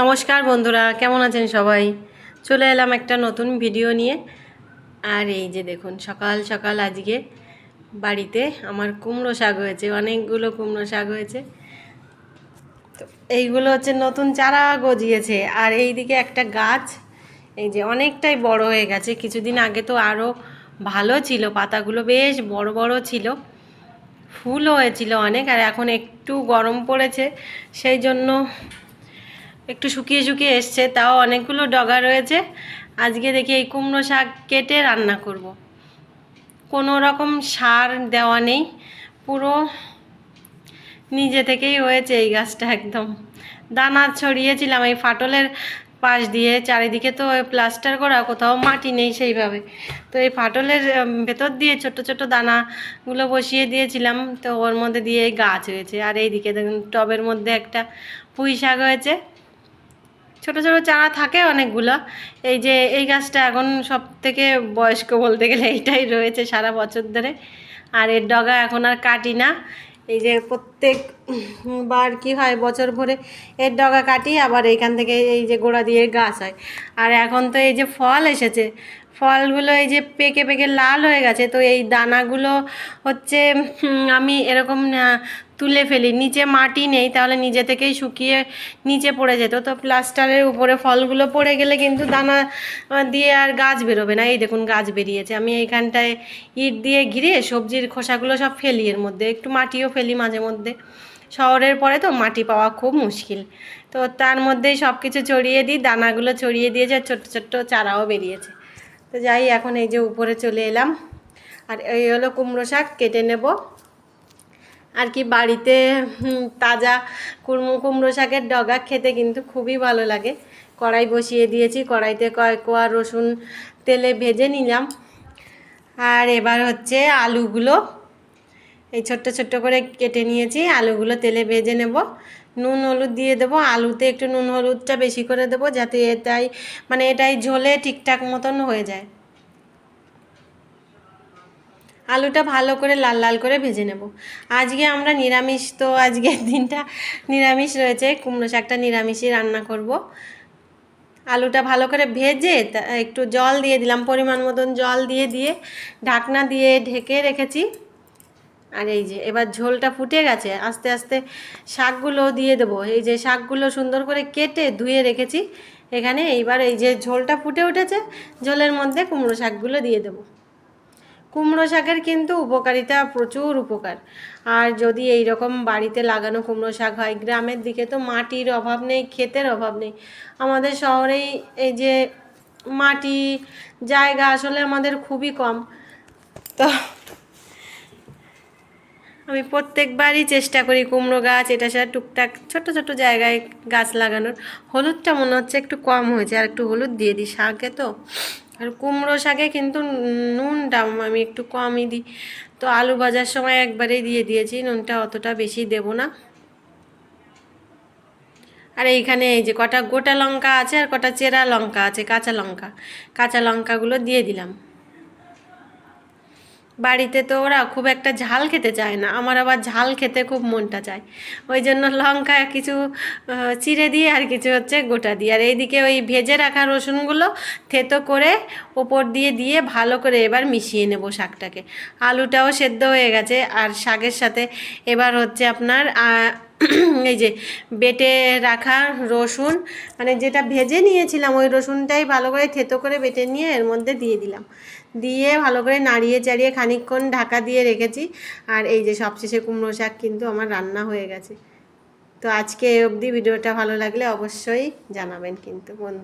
নমস্কার বন্ধুরা, কেমন আছেন সবাই? চলে এলাম একটা নতুন ভিডিও নিয়ে। আর এই যে দেখুন, সকাল সকাল আজকে বাড়িতে আমার কুমড়ো শাক হয়েছে, অনেকগুলো কুমড়ো শাক হয়েছে। তো এইগুলো হচ্ছে নতুন চারা গজিয়েছে। আর এই দিকে একটা গাছ, এই যে অনেকটাই বড় হয়ে গেছে। কিছুদিন আগে তো আরও ভালো ছিল, পাতাগুলো বেশ বড় বড় ছিল। ফুল হয়েছিল অনেক, আর এখন একটু গরম পড়েছে। সেই জন্য একটু শুকিয়ে শুকিয়ে এসছে, তাও অনেকগুলো ডগা রয়েছে। আজকে দেখি এই কুমড়ো শাক কেটে রান্না করব। কোনো রকম সার দেওয়া নেই, পুরো নিজে থেকেই হয়েছে এই গাছটা একদম। দানা ছড়িয়েছিলাম এই ফাটলের পাশ দিয়ে, চারিদিকে তো প্লাস্টার করা, কোথাও মাটি নেই সেইভাবে। তো এই ফাটলের ভেতর দিয়ে ছোট ছোট দানাগুলো বসিয়ে দিয়েছিলাম, তো ওর মধ্যে দিয়ে গাছ হয়েছে আর এইদিকে দেখুন, টবের মধ্যে একটা পুঁই শাক হয়েছে। ছোট ছোট চারা থাকে অনেকগুলো। এই যে এই গাছটা এখন সব থেকে বয়স্ক বলতে গেলে এইটাই রয়েছে সারা বছর ধরে। আর এর ডগা এখন আর কাটি না। এই যে প্রত্যেক বার কি হয় বছর ভরে এর ডগা কাটি, আবার এইখান থেকে এই যে গোড়া দিয়ে গাছ হয়। আর এখন তো এই যে ফল এসেছে, ফলগুলো এই যে পেকে পেকে লাল হয়ে গেছে। তো এই দানাগুলো হচ্ছে আমি এরকম তুলে ফেলি। নিচে মাটি নেই, তাহলে নিজে থেকেই শুকিয়ে নিচে পড়ে যেত। তো প্লাস্টারের উপরে ফলগুলো পড়ে গেলে কিন্তু দানা দিয়ে আর গাছ বেরোবে না। এই দেখুন গাছ বেরিয়েছে। আমি এইখানটায় ইট দিয়ে ঘিরে সবজির খোসাগুলো সব ফেলি এর মধ্যে। একটু মাটিও ফেলি মাঝে মধ্যে। শহরের পরে তো মাটি পাওয়া খুব মুশকিল। তো তার মধ্যেই সব কিছু ছড়িয়ে দিই, দানাগুলো ছড়িয়ে দিয়েছে ছোট্ট ছোট্ট চারাও বেরিয়েছে। তো যাই, এখন এই যে উপরে চলে এলাম। আর এই হলো কুমড়ো শাক, কেটে নেব। আর কি বাড়িতে তাজা কুমড়ো কুমড়ো শাকের ডগা খেতে কিন্তু খুবই ভালো লাগে। কড়াই বসিয়ে দিয়েছি, কড়াইতে কয়েক কোয়া রসুন তেলে ভেজে নিলাম। আর এবার হচ্ছে আলুগুলো, এই ছোট্ট ছোট্ট করে কেটে নিয়েছি, আলুগুলো তেলে ভেজে নেব। নুন হলুদ দিয়ে দেবো, আলুতে একটু নুন হলুদটা বেশি করে দেবো, যাতে এটাই মানে এটাই ঝোলে ঠিকঠাক মতন হয়ে যায়। আলুটা ভালো করে লাল লাল করে ভেজে নেব। আজকে আমরা নিরামিষ, তো আজকের দিনটা নিরামিষ রয়েছে। কুমড়ো শাকটা নিরামিষই রান্না করব। আলুটা ভালো করে ভেজে একটু জল দিয়ে দিলাম, পরিমাণ মতন জল দিয়ে দিয়ে ঢাকনা দিয়ে ঢেকে রেখেছি। আর এই যে, এবার ঝোলটা ফুটে গেছে, আস্তে আস্তে শাকগুলো দিয়ে দেবো। এই যে শাকগুলো সুন্দর করে কেটে ধুয়ে রেখেছি, এখানে এইবার এই যে ঝোলটা ফুটে উঠেছে, ঝোলের মধ্যে কুমড়ো শাকগুলো দিয়ে দেবো। কুমড়ো শাকের কিন্তু উপকারিতা, প্রচুর উপকার। আর যদি এই রকম বাড়িতে লাগানো কুমড়ো শাক হয়, গ্রামের দিকে তো মাটির অভাব নেই, ক্ষেতের অভাব নেই। আমাদের শহরেই এই যে মাটি জায়গা আসলে আমাদের খুবই কম। তো আমি প্রত্যেকবারই চেষ্টা করি কুমড়ো গাছ, এটা সেটা টুকটাক ছোট ছোট জায়গায় গাছ লাগানোর। হলুদটা মনে হচ্ছে একটু কম হয়েছে, আর একটু হলুদ দিয়ে দিই শাকে তো। আর কুমড়ো শাকে কিন্তু নুনটা আমি একটু কমই দিই। তো আলু ভাজার সময় একবারেই দিয়ে দিয়েছি, নুনটা অতটা বেশি দেব না। আর এইখানে এই যে কটা গোটা লঙ্কা আছে আর কটা চেরা লঙ্কা আছে, কাঁচা লঙ্কা। কাঁচা লঙ্কাগুলো দিয়ে দিলাম। বাড়িতে তো ওরা খুব একটা ঝাল খেতে চায় না, আমার আবার ঝাল খেতে খুব মনটা চায়। ওই জন্য লঙ্কা কিছু চিড়ে দিয়ে আর কিছু হচ্ছে গোটা দিয়ে। আর এইদিকে ওই ভেজে রাখা রসুনগুলো থেতো করে ওপর দিয়ে দিয়ে ভালো করে এবার মিশিয়ে নেব শাকটাকে। আলুটাও সেদ্ধ হয়ে গেছে, আর শাকের সাথে এবার হচ্ছে আপনার এই যে বেটে রাখা রসুন মানে যেটা ভেজে নিয়েছিলাম ওই রসুনটাই ভালো করে থেতো করে বেটে নিয়ে এর মধ্যে দিয়ে দিলাম। দিয়ে ভালো করে নাড়িয়ে চাড়িয়ে খানিকক্ষণ ঢাকা দিয়ে রেখেছি। আর এই যে সবশেষে কুমড়ো শাক কিন্তু আমার রান্না হয়ে গেছে। তো আজকে অবধি ভিডিওটা ভালো লাগলে অবশ্যই জানাবেন কিন্তু বন্ধু